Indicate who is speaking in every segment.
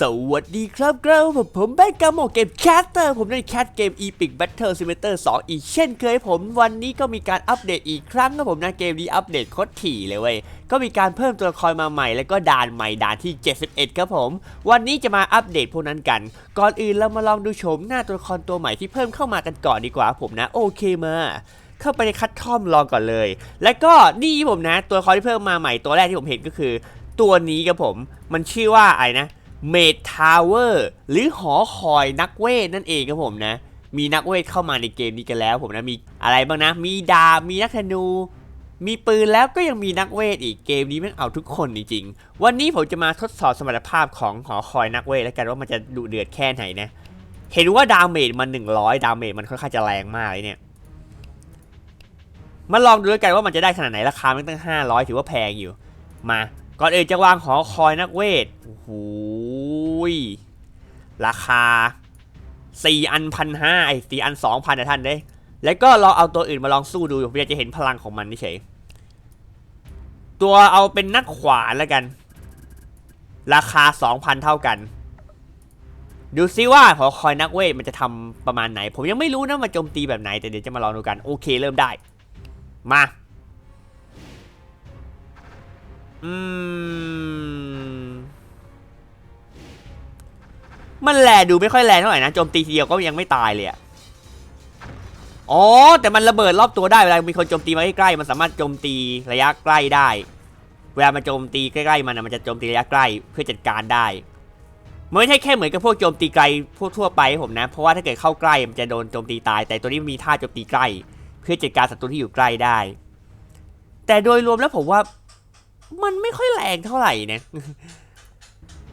Speaker 1: สวัสดีครับกรับผมผมแบงกาโมเกมแคสเตอร์ผมในแคสเกม Epic Battle Simulator 2 อีกเช่นเคยผมวันนี้ก็มีการอัปเดตอีกครั้งครับผมนะเกมนี้อัปเดตโคตรถี่เลยเว้ย ก็มีการเพิ่มตัวละครมาใหม่ แล้วก็ด่านใหม่ด่านที่ 71 ครับผม วันนี้จะมาอัปเดตพวกนั้นกัน ก่อนอื่นเรามาลองดูโฉมหน้าตัวละครตัวใหม่ที่เพิ่มเข้ามากันก่อนดีกว่าผมนะโอเคมาเข้าไปในคัดทอมลองก่อนเลย แล้วก็นี่ผมนะ ตัวละครที่เพิ่มมาใหม่ตัวแรกที่ผมเห็นก็คือ ตัวนี้ครับผม มันชื่อว่าไอะไรนะ เมดทาวเวอร์หรือหอคอยนักเวทนั่นเองครับผมนะ มีนักเวทเข้ามาในเกมนี้กันแล้วผมนะมีอะไรบ้างนะ มีดาบมีนักธนู มีปืนแล้วก็ยังมีนักเวทอีกเกมนี้ม่งเอาทุกคนจริงๆ วันนี้ผมจะมาทดสอบสมรรถภาพของหอคอยนักเวทแล้วกันว่ามันจะดุเดือดแค่ไหนนะ เห็นว่าดาเมจมัน 100 ดาเมจมันค่อนข้างจะแรงมากเลยเนี่ยมาลองดูด้วยกันว่ามันจะได้ขนาดไหนราคามันตั้ง 500 ถือว่าแพงอยู่ มา ก่อนอื่นจะวางหอคอยนักเวทโอ้โห ย ราคา4อันพันห้าไอ้สี่อันสองพันนะท่านเด้ยแล้วก็ลองเอาตัวอื่นมาลองสู้ดูเพื่อจะเห็นพลังของมันนี่เฉยตัวเอาเป็นนักขวานแล้วกัน ราคา2,000เท่ากัน ดูซิว่าหอคอยนักเวทมันจะทำประมาณไหน ผมยังไม่รู้นะมันโจมตีแบบไหน แต่เดี๋ยวจะมาลองดูกัน โอเคเริ่มได้ มา อืม มันแลดูไม่ค่อยแรงเท่าไหร่นะโจมตีทีเดียวก็ยังไม่ตายเลยอะอ๋อแต่มันระเบิดรอบตัวได้เวลามีคนโจมตีมาใกล้ๆมันสามารถโจมตีระยะใกล้ได้ เวลามันโจมตีใกล้ๆมันนะมันจะโจมตีระยะใกล้เพื่อจัดการได้มันไม่ใช่แค่เหมือนกับพวกโจมตีไกลพวกทั่วไปผมนะ เพราะว่าถ้าเกิดเข้าใกล้มันจะโดนโจมตีตาย แต่ตัวนี้มีท่าโจมตีใกล้ เพื่อจัดการศัตรูที่อยู่ใกล้ได้ แต่โดยรวมแล้วผมว่า มันไม่ค่อยแรงเท่าไหร่นะ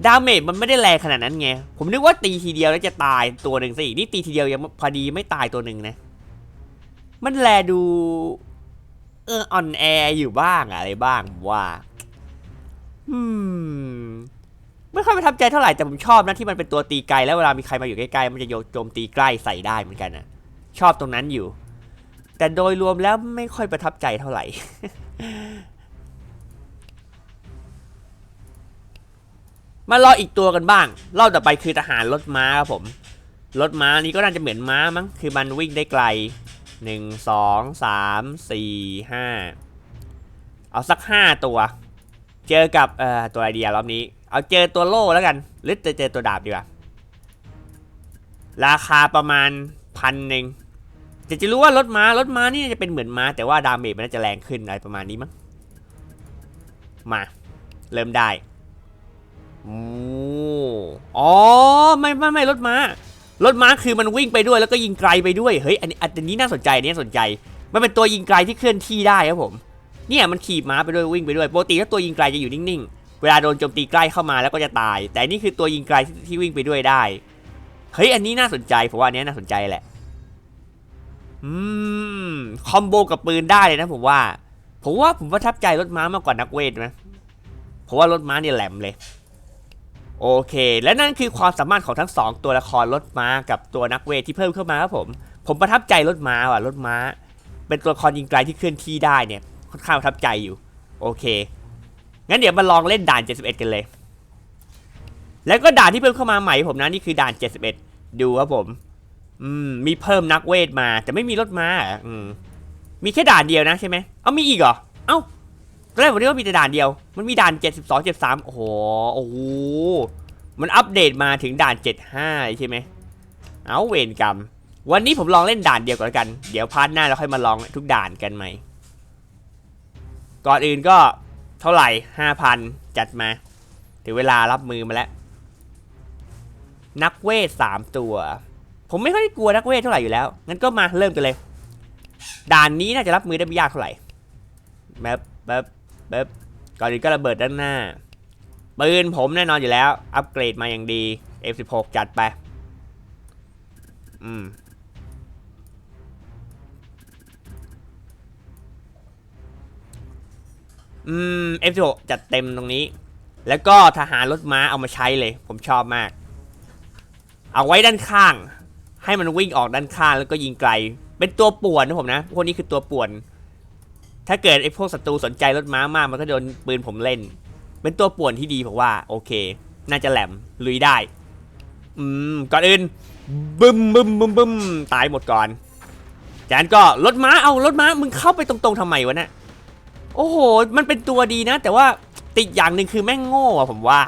Speaker 1: ดาเมจมันไม่ได้แรงขนาดนั้นไง ผมนึกว่าตีทีเดียวแล้วจะตายตัวหนึ่งซะอีกนี่ตีทีเดียวยังพอดีไม่ตายตัวหนึ่งนะ มันแลดู เอออ่อนแออยู่บ้างอะไรบ้างผมว่า อืม ไม่ค่อยประทับใจเท่าไหร่แต่ผมชอบนะที่มันเป็นตัวตีไกลแล้วเวลามีใครมาอยู่ใกล้ๆมันจะโยโจมตีใกล้ใส่ได้เหมือนกันนะชอบตรงนั้นอยู่ แต่โดยรวมแล้วไม่ค่อยประทับใจเท่าไหร่ มารออีกตัวกันบ้างรอบต่อไปคือทหารรถม้าครับผมรถม้านี้ก็น่าจะเหมือนม้ามั้งคือมันวิ่งได้ไกลหนึ่งสองสามสี่ห้าเอาสักห้าตัว เจอกับเอ่อตัวไอเดียรอบนี้ เอาเจอตัวโล่แล้วกัน หรือจะเจอตัวดาบดีกว่า ราคาประมาณพันหนึ่งจะจะรู้ว่ารถม้ารถม้านี่จะเป็นเหมือนม้า แต่ว่าดาเมจมันน่าจะแรงขึ้นอะไรประมาณนี้มั้งมา เริ่มได้ อ้อ๋อไม่ไม่ไม่รถม้ารถม้าคือมันวิ่งไปด้วยแล้วก็ยิงไกลไปด้วย เฮ้ย อันนี้อันนี้น่าสนใจอันนี้น่าสนใจ มันเป็นตัวยิงไกลที่เคลื่อนที่ได้ครับผม เนี่ยมันขี่ม้าไปด้วยวิ่งไปด้วย ปกติถ้าตัวยิงไกลจะอยู่นิ่งๆ เวลาโดนโจมตีใกล้เข้ามาแล้วก็จะตาย แต่นี่คือตัวยิงไกลที่ที่วิ่งไปด้วยได้ เฮ้ย อันนี้น่าสนใจผมว่าอันนี้น่าสนใจแหละ อืม คอมโบกับปืนได้เลยนะผมว่า ผมว่าผมประทับใจรถม้ามากกว่านักเวทนะเพราะว่ารถม้าเนี่ยแหลมเลย โอเค และนั่นคือความสามารถของทั้งสองตัวละครรถม้ากับตัวนักเวทที่เพิ่มเข้ามาครับผม ผมประทับใจรถม้าว่ะรถม้า เป็นตัวละครยิงไกลที่เคลื่อนที่ได้เนี่ยค่อนข้างประทับใจอยู่ โอเค งั้นเดี๋ยวมาลองเล่นด่าน 71 กันเลย แล้วก็ด่านที่เพิ่มเข้ามาใหม่ผมนะนี่คือด่าน 71 ดูครับผม อืมมีเพิ่มนักเวทมา แต่ไม่มีรถม้าอะอืมมีแค่ด่านเดียวนะใช่ไหมเอามีอีกเหรอ เอ้า อนแรกผมนึกว่ามีแต่ด่านเดียว มันมีด่าน 72 73 โอ้โห โอ้โห มันอัปเดตมาถึงด่าน 75 ใช่ไหม เอาเวรกรรม วันนี้ผมลองเล่นด่านเดียวก่อนกัน เดี๋ยวพาร์ทหน้าเราค่อยมาลองทุกด่านกันใหม่ ก่อนอื่นก็เท่าไหร่ 5,000 จัดมา ถึงเวลารับมือมาแล้ว นักเวท 3 ตัว ผมไม่ค่อยกลัวนักเวทเท่าไหร่อยู่แล้ว งั้นก็มาเริ่มกันเลย ด่านนี้น่าจะรับมือได้ไม่ยากเท่าไหร่แบบแบบ แบบก่อนอื่นก็ระเบิดด้านหน้าปืนผมแน่นอนอยู่แล้ว อัปเกรดมาอย่างดี F16 จัดไป อืม อืม F16 จัดเต็มตรงนี้ แล้วก็ทหารรถม้าเอามาใช้เลย ผมชอบมาก เอาไว้ด้านข้าง ให้มันวิ่งออกด้านข้างแล้วก็ยิงไกล เป็นตัวป่วนนะผมนะ พวกนี้คือตัวป่วน ถ้าเกิดไอ้พวกศัตรูสนใจรถม้ามากมันก็โดนปืนผมเล่น เป็นตัวป่วนที่ดีผมว่า โอเค น่าจะแหลมลุยได้ อืม ก่อนอื่นบึ้มบึ้มบึ้มบึ้มตายหมดก่อนจากนั้นก็รถม้าเอารถม้ามึงเข้าไปตรงๆทำไมวะเนี่ยโอ้โห มันเป็นตัวดีนะ แต่ว่าติดอย่างหนึ่งคือแม่งโง่อะผมว่า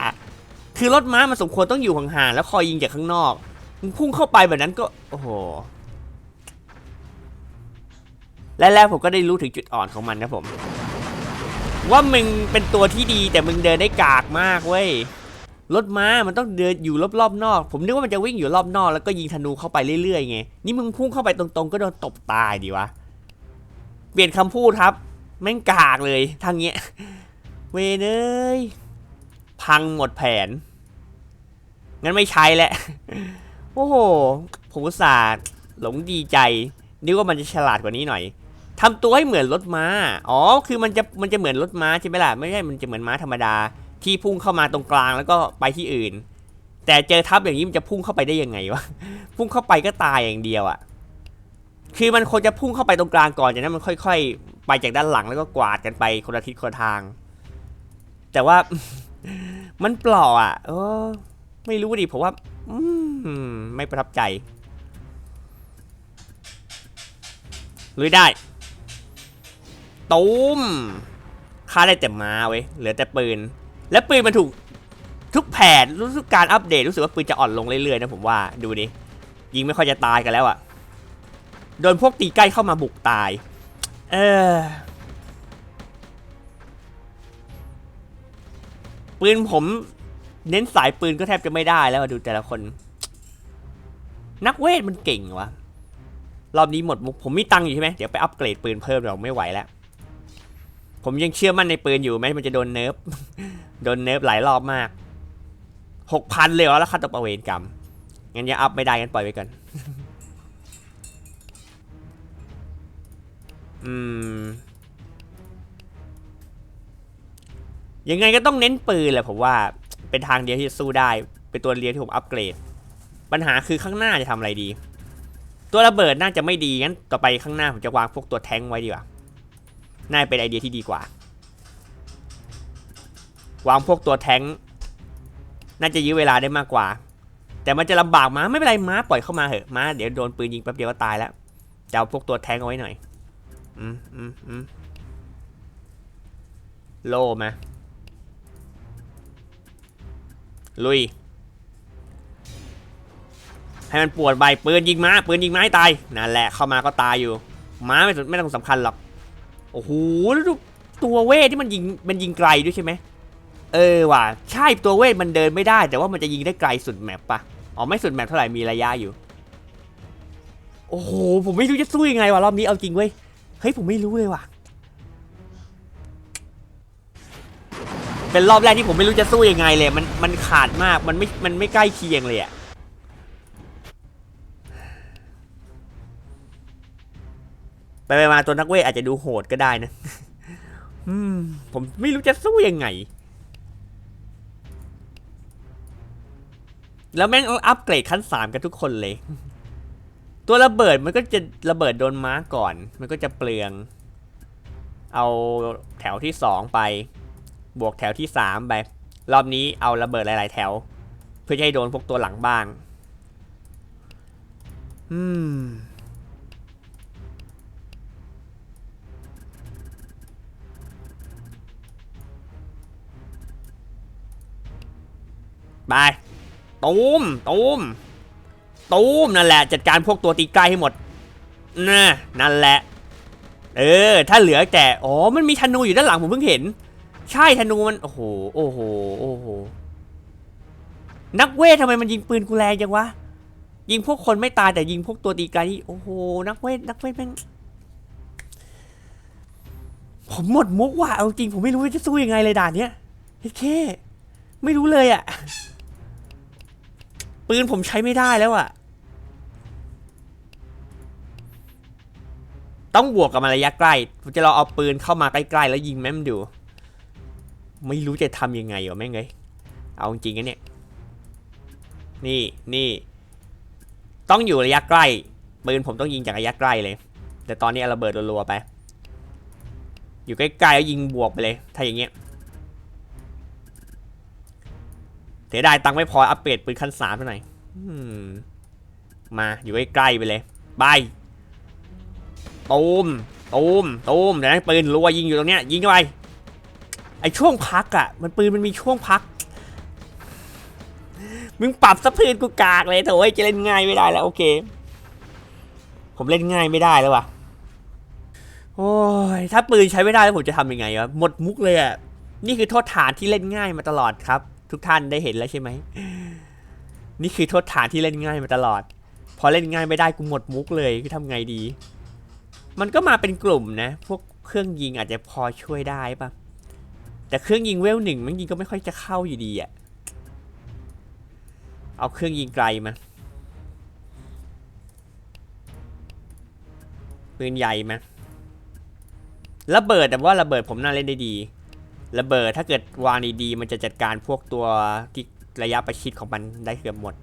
Speaker 1: คือรถม้ามันสมควรต้องอยู่ห่างๆแล้วคอยยิงจากข้างนอกมึงพุ่งเข้าไปแบบนั้นก็ โอ้โห และแล้วผมก็ได้รู้ถึงจุดอ่อนของมันนะผม ว่ามึงเป็นตัวที่ดีแต่มึงเดินได้กากมากเว้ยรถม้ามันต้องเดินอยู่รอบๆนอก ผมนึกว่ามันจะวิ่งอยู่รอบนอก แล้วก็ยิงธนูเข้าไปเรื่อยๆไงนี่มึงพุ่งเข้าไปตรงๆ ก็โดนตบตายดีวะเปลี่ยนคำพูดครับ แม่งกากเลยทางเนี้ย เวเนยพังหมดแผน งั้นไม่ใช้แหละ โอ้โหผมอุตส่าห์หลงดีใจนึกว่ามันจะฉลาดกว่านี้หน่อย ทำตัวให้เหมือนรถม้า อ๋อ คือมันจะมันจะเหมือนรถม้าใช่ไหมล่ะ ไม่ใช่ มันจะเหมือนม้าธรรมดา ที่พุ่งเข้ามาตรงกลางแล้วก็ไปที่อื่น แต่เจอทับอย่างนี้มันจะพุ่งเข้าไปได้ยังไงวะ พุ่งเข้าไปก็ตายอย่างเดียวอะ่ะ คือมันควรจะพุ่งเข้าไปตรงกลางก่อนจากนั้นมันค่อย ๆ ไปจากด้านหลังแล้วก็กวาดกันไปคนละทิศคนละทาง แต่ว่า มันปล่าอะเออไม่รู้ดิผมว่า อืมไม่ประทับใจลุยได้ ตูมฆ่าได้แต่ม้าเว้ยเหลือแต่ปืน และปืนมันถูกทุกแผนรู้สึกการอัปเดตรู้สึกว่าปืนจะอ่อนลงเรื่อยๆนะผมว่าดูดิยิงไม่ค่อยจะตายกันแล้วอะโดนพวกตีใกล้เข้ามาบุกตาย เออปืนผมเน้นสายปืนก็แทบจะไม่ได้แล้วดูแต่ละคน นักเวทมันเก่งวะรอบนี้หมดมุกผมมีตังค์อยู่ใช่ไหมเดี๋ยวไปอัปเกรดปืนเพิ่มเราไม่ไหวแล้ว ผมยังเชื่อมั่นในปืนอยู่แม้มันจะโดนเนิร์ฟโดนเนิร์ฟหลายรอบมากหกพันเลยเหรอแล้วค่าตบประเวนกรรมงั้นยังอัพไม่ได้งั้นปล่อยไว้ก่อนอืมยังไงก็ต้องเน้นปืนแหละผมว่าเป็นทางเดียวที่จะสู้ได้ เป็นตัวเรียนที่ผมอัปเกรด ปัญหาคือข้างหน้าจะทำอะไรดี ตัวระเบิดน่าจะไม่ดีงั้นต่อไปข้างหน้าผมจะวางพวกตัวแท้งไว้ดีกว่า น่าเป็นไอเดียที่ดีกว่า วางพวกตัวแท้งน่าจะยื้อเวลาได้มากกว่า แต่มันจะลำบากม้าไม่เป็นไรม้าปล่อยเข้ามาเหอะม้าเดี๋ยวโดนปืนยิงแป๊บเดียวก็ตายแล้วจะเอาพวกตัวแท้งเอาไว้หน่อย อืมอืมอืมโล่มาลุย ให้มันปวดใบปืนยิงม้าปืนยิงม้าให้ตายนั่นแหละเข้ามาก็ตายอยู่ ม้าไม่สนไม่ต้องสำคัญหรอก โอ้โหแล้วดูตัวเวทที่มันยิงมันยิงไกลด้วยใช่ไหมเออว่ะใช่ตัวเวทมันเดินไม่ได้ แต่ว่ามันจะยิงได้ไกลสุดแมปปะอ๋อไม่สุดแมปเท่าไหร่มีระยะอยู่ โอ้โหผมไม่รู้จะสู้ยังไงวะรอบนี้เอาจริงเว้ยเฮ้ยผมไม่รู้เลยว่ะ เป็นรอบแรกที่ผมไม่รู้จะสู้ยังไงเลย มันมันขาดมากมันไม่มันไม่ใกล้เคียงเลยอะ ไปไปมาตัวนักเวทอาจจะดูโหดก็ได้นะอืมผมไม่รู้จะสู้ยังไง แล้วแม่งอัปเกรดขั้นสามกันทุกคนเลย ตัวระเบิดมันก็จะระเบิดโดนม้าก่อน มันก็จะเปลือง เอาแถวที่สองไป บวกแถวที่สามไป รอบนี้เอาระเบิดหลาย ๆ แถว เพื่อจะให้โดนพวกตัวหลังบ้าง อืม ไปตูมตูมตูมนั่นแหละ จัดการพวกตัวตีใกล้ให้หมดน่ะนั่นแหละ เออ ถ้าเหลือแต่อ๋อมันมีธนูอยู่ด้านหลังผมเพิ่งเห็น ใช่ธนูมันโอ้โหโอ้โหโอ้โหนักเวททำไมมันยิงปืนกูแรงจังวะยิงพวกคนไม่ตายแต่ยิงพวกตัวตีไกลโอ้โหนักเวทนักเวทแม่งผมหมดมุกว่ะเอาจริงผมไม่รู้จะสู้ยังไงเลยด่านเนี้ยเฮ้ยไม่รู้เลยอะ ปืนผมใช้ไม่ได้แล้วอะต้องบวกกับมันระยะใกล้ผมจะลองเอาปืนเข้ามาใกล้ๆ แล้วยิงแม่มดู ไม่รู้จะทำยังไงวะแม่งเลยเอาจริงๆนะเนี่ย นี่นี่ ต้องอยู่ระยะใกล้ ปืนผมต้องยิงจากระยะใกล้เลย แต่ตอนนี้เอาระเบิดรัวๆไป อยู่ใกล้ๆแล้วยิงบวกไปเลย ถ้าอย่างเงี้ย เสียดายตังค์ไม่พออัปเกรดปืนขั้นสามไปหน่อยมาอยู่ใกล้ๆไปเลยบายตูมตูมตูมเดี๋ยวนะปืนรัวยิงอยู่ตรงเนี้ยยิงเข้าไปไอช่วงพักอะมันปืนมันมีช่วงพัก มึงปรับสะพืนกูกากเลยโถ่เอ้ยจะเล่นง่ายไม่ได้แล้ว โอเค ผมเล่นง่ายไม่ได้แล้ววะโอ้ยถ้าปืนใช้ไม่ได้แล้วผมจะทำยังไงวะหมดมุกเลยอะนี่คือโทษฐานที่เล่นง่ายมาตลอดครับ ทุกท่านได้เห็นแล้วใช่ไหม นี่คือโทษฐานที่เล่นง่ายมาตลอด พอเล่นง่ายไม่ได้กูหมดมุกเลยคือทำไงดี มันก็มาเป็นกลุ่มนะ พวกเครื่องยิงอาจจะพอช่วยได้ปะแต่เครื่องยิงเวลหนึ่งมันยิงก็ไม่ค่อยจะเข้าอยู่ดีอะเอาเครื่องยิงไกลมาปืนใหญ่มาระเบิดแต่ว่าระเบิดผมน่าเล่นได้ดี ระเบิดถ้าเกิดวางดีๆมันจะจัดการพวกตัวที่ระยะประชิดของมันได้เกือบหมด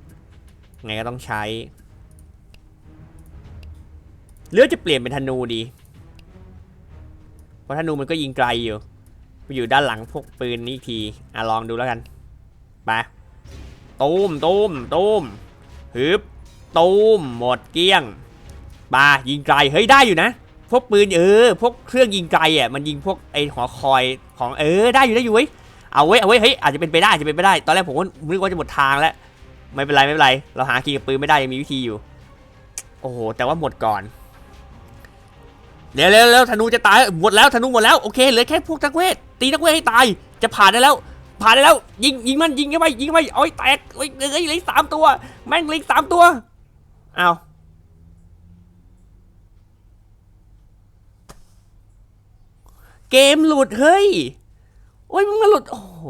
Speaker 1: ไงก็ต้องใช้หรือจะเปลี่ยนเป็นธนูดี เพราะธนูมันก็ยิงไกลอยู่ไปอยู่ด้านหลังพวกปืนนี้อีกทีอะลองดูแล้วกัน ไปตูมตูมตูมฮึบตูมหมดเกลี้ยงบายิงไกล เฮ้ยได้อยู่นะ พวกปืนเออ พวกเครื่องยิงไกลอะมันยิงพวกไอหอคอยของเออได้อยู่ได้อยู่เว้ยเอาเว้ยเอาเว้ยเฮ้ยอาจจะเป็นไปได้อาจจะเป็นไปได้ ตอนแรกผมก็นึกว่าจะหมดทางแล้วไม่เป็นไรไม่เป็นไร เราหาคีย์กับปืนไม่ได้ยังมีวิธีอยู่ โอ้โหแต่ว่าหมดก่อนเร็วเร็วเร็วธนูจะตายหมดแล้วธนูหมดแล้วโอเคเหลือแค่พวกนักเวทตีนักเวทให้ตายจะผ่านได้แล้ว ผ่านได้แล้ว ยิงยิงมันยิงเข้าไปยิงเข้าไปโอ้ยแตกโอ้ยเหลือเหลืออกสามตัว แม่งเหลืออกสามตัวอ้า เกมหลุดเฮ้ย โอ้ยมึงมาหลุด โอ้โห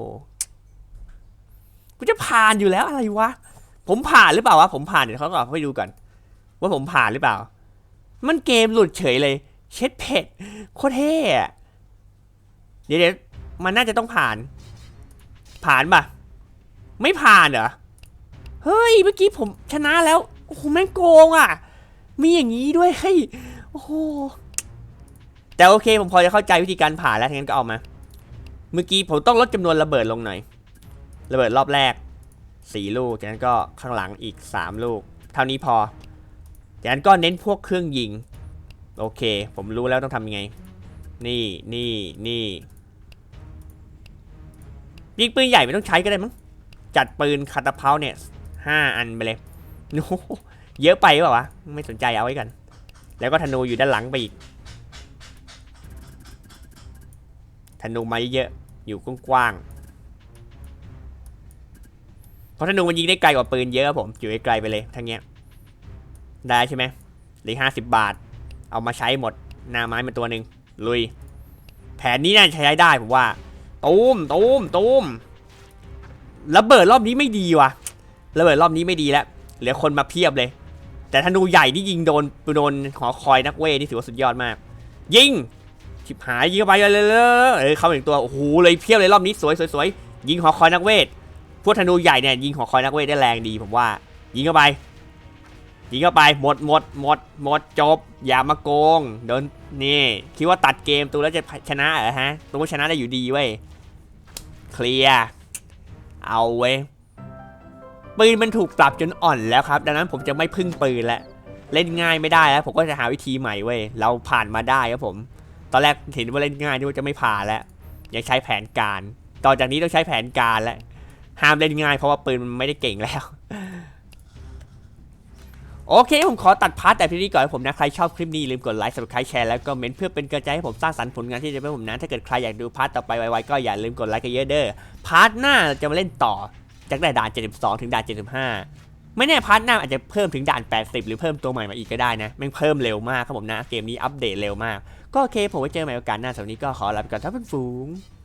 Speaker 1: กูจะผ่านอยู่แล้วอะไรวะ ผมผ่านหรือเปล่าวะ ผมผ่านเดี๋ยวเขาก่อนให้ดูก่อน ว่าผมผ่านหรือเปล่า มันเกมหลุดเฉยเลย เช็ดเผ็ดโคตรเท่อเดี๋ยวเดี๋ยวมันน่าจะต้องผ่าน ผ่านปะไม่ผ่านเหรอ เฮ้ย เมื่อกี้ผมชนะแล้ว โอ้โห แม่งโกงอะ มีอย่างนี้ด้วย เฮ้ย โอ้โห แต่โอเคผมพอจะเข้าใจวิธีการผ่านแล้วทั้งนั้นก็เอามา เมื่อกี้ผมต้องลดจำนวนระเบิดลงหน่อย ระเบิดรอบแรกสี่ลูก จากนั้นก็ข้างหลังอีกสามลูก เท่านี้พอ จากนั้นก็เน้นพวกเครื่องยิง โอเค ผมรู้แล้วต้องทำยังไง นี่นี่นี่ยิงปืนใหญ่ไม่ต้องใช้ก็ได้มั้ง จัดปืนคาตาเพาเนี่ยห้าอันไปเลยโอ้โหเยอะไปเปล่าวะ ไม่สนใจเอาไว้กัน แล้วก็ธนูอยู่ด้านหลังไปอีก นูมาเยอะๆอยู่กว้างๆเพราะธนูมันยิงได้ไกลกว่าปืนเยอะผมอยู่ไกลไปเลยทั้งเงี้ยได้ใช่ไหมหลือห้าสิบบาท เอามาใช้หมดหน้าไม้มาตัวหนึ่งลุย แผนนี้น่าใช้ได้ผมว่าตูมตูมตูมระเบิดรอบนี้ไม่ดีว่ะระเบิดรอบนี้ไม่ดีแล้วเหลือคนมาเพียบเลย แต่ธนูใหญ่ที่ยิงโดนโดนหอคอยนักเวทนี่ถือว่าสุดยอดมาก ยิง ชิบหายยิงเข้าไปเลยเลยเออเข้าถึงตัวโอ้โหเลยเพียบเลยรอบนี้สวยสวยสวยยิงหอคอยนักเวทพวกธนูใหญ่เนี่ยยิงหอคอยนักเวทได้แรงดีผมว่า ยิงเข้าไป ยิงเข้าไปหมดหมดหมดหมดจบ อย่ามาโกงโดนนี่คิดว่าตัดเกมตัวแล้วจะชนะเหรอฮะตัวชนะได้อยู่ดีเว้ยเคลียร์เอาเว้ยปืนมันถูกปรับจนอ่อนแล้วครับ ดังนั้นผมจะไม่พึ่งปืนแล้วเล่นง่ายไม่ได้แล้ว ผมก็จะหาวิธีใหม่เว้ยเราผ่านมาได้ครับผม ตอนแรกเห็นว่าเล่นง่ายนี่ว่าจะไม่ผ่านแล้วยังใช้แผนการ ต่อจากนี้ต้องใช้แผนการแล้วห้ามเล่นง่ายเพราะว่าปืนมันไม่ได้เก่งแล้ว โอเค ผมขอตัดพาร์ทแต่ที่นี้ก่อนผมนะ ใครชอบคลิปนี้ลืมกดไลค์ subscribe แชร์แล้วก็เมนต์เพื่อเป็นกำลังใจให้ผมสร้างสรรค์ผลงานที่จะเป็นผมนะถ้าเกิดใครอยากดูพาร์ทต่อไปไวๆก็อย่าลืมกดไลค์กันเยอะเด้อพาร์ทหน้าเราจะมาเล่นต่อจากด่าน 72 ถึงด่าน 75 ไม่แน่พาร์ทหน้าอาจจะเพิ่มถึงด่าน 80 หรือเพิ่มตัวใหม่มาอีกก็ได้นะแม่งเพิ่มเร็วมากครับผมนะเกมนี้อัปเดตเร็วมาก ก็โอเคผมไว้เจอใหม่โอกาสหน้าสำหรับนนี้ก็ขอลาไปก่อนท่านผู้ชม